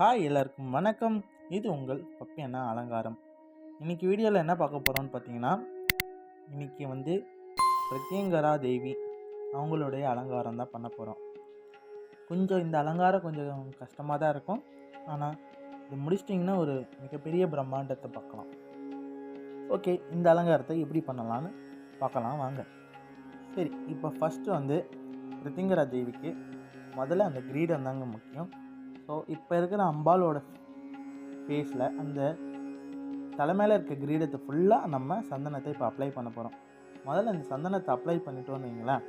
Hi எல்லாருக்கும் வணக்கம். இது உங்கள் பப்பி அண்ணா அலங்காரம். இன்றைக்கி வீடியோவில் என்ன பார்க்க போகிறோம்னு பார்த்தீங்கன்னா இன்றைக்கி வந்து பிரத்யங்கரா தேவி அவங்களுடைய அலங்காரம் தான் பண்ண போகிறோம் கொஞ்சம் இந்த அலங்காரம் கொஞ்சம் கஷ்டமாக தான் இருக்கும். ஆனால் இது முடிச்சிட்டிங்கன்னா ஒரு மிகப்பெரிய பிரம்மாண்டத்தை பார்க்கலாம். ஓகே இந்த அலங்காரத்தை எப்படி பண்ணலான்னு பார்க்கலாம் வாங்க. சரி இப்போ ஃபஸ்ட்டு வந்து பிரத்யங்கரா தேவிக்கு முதல்ல அந்த கிரீடம் தாங்க முக்கியம். ஸோ இப்போ இருக்கிற அம்பாலோட ஃபேஸில் அந்த தலைமையில் இருக்க கிரீடத்தை ஃபுல்லாக நம்ம சந்தனத்தை இப்போ அப்ளை பண்ண போகிறோம் முதல்ல அந்த சந்தனத்தை அப்ளை பண்ணிட்டோன்னு வைங்களேன்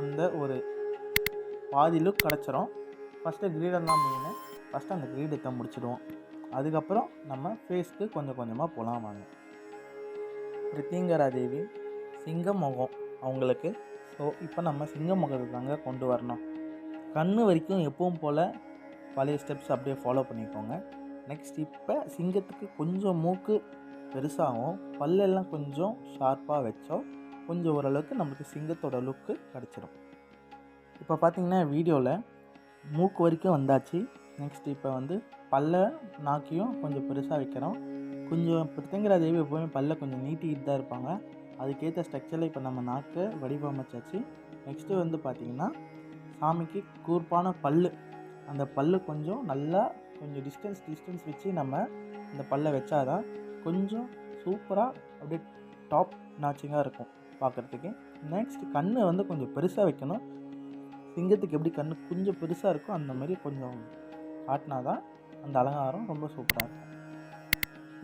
அந்த ஒரு பாதி லுக் கிடச்சிரும். ஃபஸ்ட்டு கிரீடம் தான் மெயின் ஃபஸ்ட்டு அந்த கிரீடத்தை முடிச்சிடுவோம். அதுக்கப்புறம் நம்ம ஃபேஸ்க்கு கொஞ்சம் கொஞ்சமாக போகலாம் வாங்க. பிரித்திங்கரா தேவி சிங்க முகம் அவங்களுக்கு. ஸோ இப்போ நம்ம சிங்க முகத்தை தாங்க கொண்டு வரணும். கண் வரைக்கும் எப்பவும் போல் பழைய ஸ்டெப்ஸ் அப்படியே ஃபாலோ பண்ணிக்கோங்க. நெக்ஸ்ட் இப்போ சிங்கத்துக்கு கொஞ்சம் மூக்கு பெருசாகவும் பல்லெல்லாம் கொஞ்சம் ஷார்ப்பாக வச்சோம் கொஞ்சம் ஓரளவுக்கு நம்மளுக்கு சிங்கத்தோட லுக்கு கிடச்சிடும் இப்போ பார்த்தீங்கன்னா வீடியோவில் மூக்கு வரைக்கும் வந்தாச்சு. நெக்ஸ்ட் இப்போ வந்து பல்ல நாக்கையும் கொஞ்சம் பெருசாக வைக்கிறோம். கொஞ்சம் பிரித்தங்கிற தேவி எப்போவுமே பல்ல கொஞ்சம் நீட்டிக்கிட்டு தான் இருப்பாங்க. அதுக்கேற்ற ஸ்ட்ரக்சரில் இப்போ நம்ம நாக்கை வடிவமைச்சாச்சு. நெக்ஸ்ட்டு வந்து பார்த்திங்கன்னா சாமிக்கு கூர்ப்பான பல்லு அந்த பல்லு கொஞ்சம் நல்லா கொஞ்சம் டிஸ்டன்ஸ் டிஸ்டன்ஸ் வச்சு நம்ம அந்த பல்லை வச்சாதான் கொஞ்சம் சூப்பராக அப்படியே டாப் நாச்சிங்காக இருக்கும் பார்க்குறதுக்கு. நெக்ஸ்ட் கண் வந்து கொஞ்சம் பெருசாக வைக்கணும். சிங்கத்துக்கு எப்படி கண் கொஞ்சம் பெருசாக இருக்கோ அந்த மாதிரி கொஞ்சம் காட்டினா தான் அந்த அலங்காரம் ரொம்ப சூப்பராக இருக்கும்.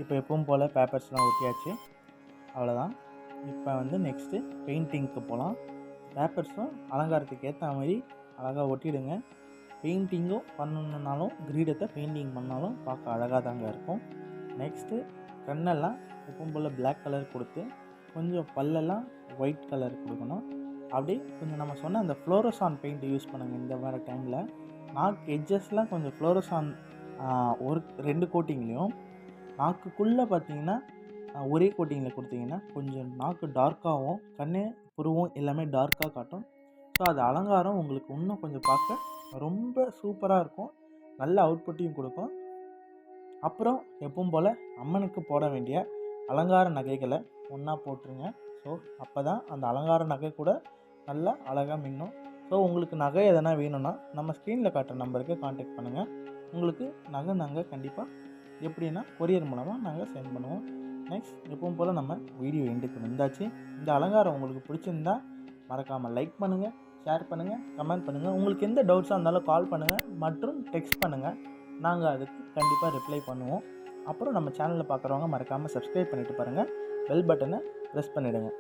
இப்போ எப்பவும் போல் பேப்பர்ஸ்லாம் ஒட்டியாச்சு. அவ்வளோதான் இப்போ வந்து நெக்ஸ்ட்டு பெயிண்டிங்க்கு போகலாம் பேப்பர்ஸும் அலங்காரத்துக்கு ஏற்ற மாதிரி அழகாக ஒட்டிடுங்க. பெயிண்டிங்கும் பண்ணணுன்னாலும் கிரீடத்தை பெயிண்டிங் பண்ணாலும் பார்க்க அழகாக தாங்க இருக்கும். நெக்ஸ்ட்டு கண்ணெல்லாம் எப்பவும் போல் பிளாக் கலர் கொடுத்து கொஞ்சம் பல்லெல்லாம் ஒயிட் கலர் கொடுக்கணும். அப்படி கொஞ்சம் நம்ம சொன்ன அந்த ஃப்ளோரோசான் பெயிண்ட் யூஸ் பண்ணுங்கள் இந்த மாதிரி டைமில் நாக்கு எட்ஜஸ்லாம் கொஞ்சம் ஃப்ளோரோசான் ஒரு ரெண்டு கோட்டிங்லேயும் நாக்குக்குள்ளே பார்த்தீங்கன்னா ஒரே கோட்டிங்கில் கொடுத்தீங்கன்னா கொஞ்சம் நாக்கு டார்க்காகவும் கண்ணு புருவம் எல்லாமே டார்க்காக காட்டும். ஸோ அது அலங்காரம் உங்களுக்கு இன்னும் கொஞ்சம் பார்க்க ரொம்ப சூப்பராக இருக்கும். நல்ல அவுட்புட்டையும் கொடுக்கும். அப்புறம் எப்பவும் போல் அம்மனுக்கு போட வேண்டிய அலங்கார நகைகளை ஒன்றா போட்டுருங்க. ஸோ அப்போ தான் அந்த அலங்கார நகை கூட நல்லா அழகாக மின்னும். ஸோ உங்களுக்கு நகை எதனா வேணும்னா நம்ம ஸ்க்ரீனில் காட்டுற நம்பருக்கு காண்டாக்ட் பண்ணுங்கள் உங்களுக்கு நகை நாங்கள் கண்டிப்பாக எப்படின்னா கொரியர் மூலமாக நாங்கள் சென்ட் பண்ணுவோம். நெக்ஸ்ட் எப்பவும் போல் நம்ம வீடியோ எண்டுக்கு வந்தாச்சு. இந்த அலங்காரம் உங்களுக்கு பிடிச்சிருந்தா மறக்காமல் லைக் பண்ணுங்கள் ஷேர் பண்ணுங்கள் கமெண்ட் பண்ணுங்கள் உங்களுக்கு எந்த டவுட்ஸாக இருந்தாலும் கால் பண்ணுங்கள் மற்றும் டெக்ஸ்ட் பண்ணுங்கள் நாங்கள் அதுக்கு கண்டிப்பாக ரிப்ளை பண்ணுவோம். அப்புறம் நம்ம சேனலில் பார்க்குறவங்க மறக்காமல் சப்ஸ்கிரைப் பண்ணிவிட்டு பாருங்கள் பெல் பட்டனை ப்ரெஸ் பண்ணிவிடுங்க